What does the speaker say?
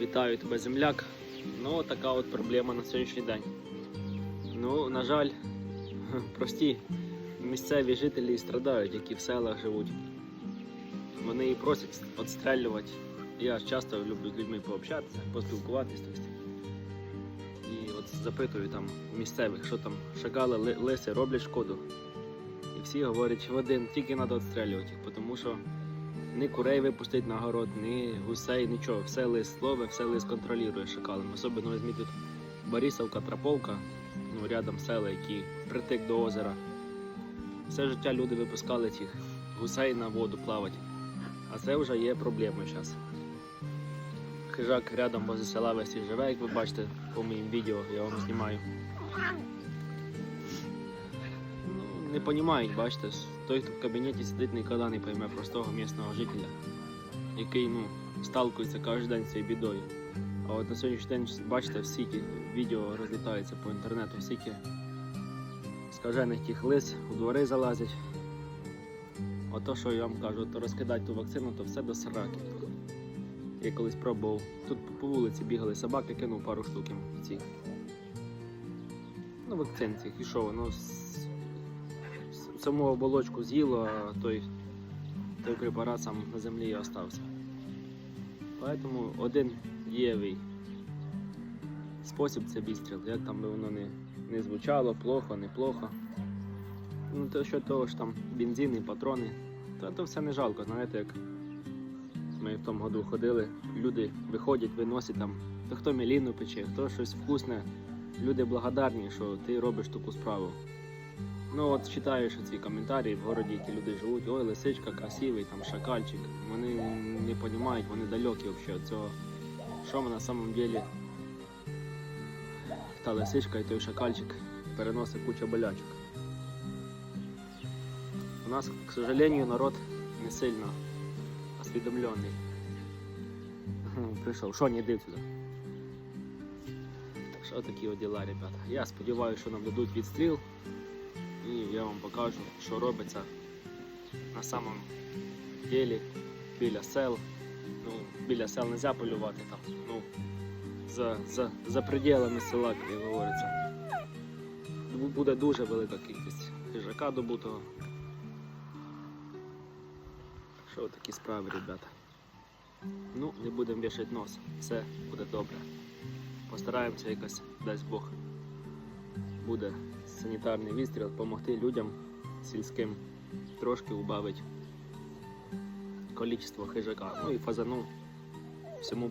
Вітаю тебе, земляк. Ну, така от проблема на сьогоднішній день. Ну, на жаль, прості місцеві жителі страдають, які в селах живуть. Вони і просять відстрелювати. Я часто люблю з людьми пообщатися, поспілкуватися. І от запитую там місцевих, що там шакали, лиси роблять шкоду. І всі говорять в один, тільки треба відстрелювати їх, тому що ні курей випустить на город, ні гусей, нічого. Все лис ловить, все лис контролює шакалом. Особливо візьміть тут Борисовка, Траповка, ну, рядом села, які притик до озера. Все життя люди випускали цих гусей на воду плавати. А це вже є проблемою зараз. Хижак рядом возле села весь живе, як ви бачите по моїм відео, я вам знімаю. Ну, не розуміють, бачите, той, хто в кабінеті сидить, ніколи не пойме простого місцевого жителя, який ну, сталкується кожен день з цією бідою. А от на сьогоднішній день, бачите, всі ті відео розлітаються по інтернету, всі ті скажених тих лис у двори залазять. Ото, що я вам кажу, то розкидати ту вакцину, то все до сраки. Я колись пробував. Тут по вулиці бігали собаки, кинув пару штук їм цих. Ну, вакцин цих, і що воно саму оболочку з'їло, а той, той препарат сам на землі і остався. Поэтому один дієвий спосіб це відстріл. Як там би воно не, не звучало, плохо, неплохо. Ну, то що того ж там бензин і патрони, то, то все не жалко, знаєте, як ми в тому году ходили, люди виходять, виносять там, то хто міліну пече, хто щось вкусне. Люди благодарні, що ти робиш таку справу. Ну от читаєш ці коментарі в городі, які люди живуть, ой, лисичка красивий, там шакальчик. Вони не розуміють, вони далекі взагалі від цього. Що ми на самом деле та лисичка і той шакальчик переносить кучу болячок. У нас, к сожалению, народ не сильно осведомлений. Прийшов, що не йди сюди. Так що такі діла, ребята. Я сподіваюся, що нам дадуть відстріл і я вам покажу, що робиться на самом ділі біля сел. Ну, біля сел не можна полювати там. Ну, за, за, за пределами села, як говориться. Буде дуже велика кількість хижака добутого. Що такі справи, ребята. Ну, не будемо вішати нос. Все буде добре. Постараємося якось, дасть Бог. Буде санітарний відстріл, допомогти людям сільським трошки убавити кількість хижака. Ну і фазану всьому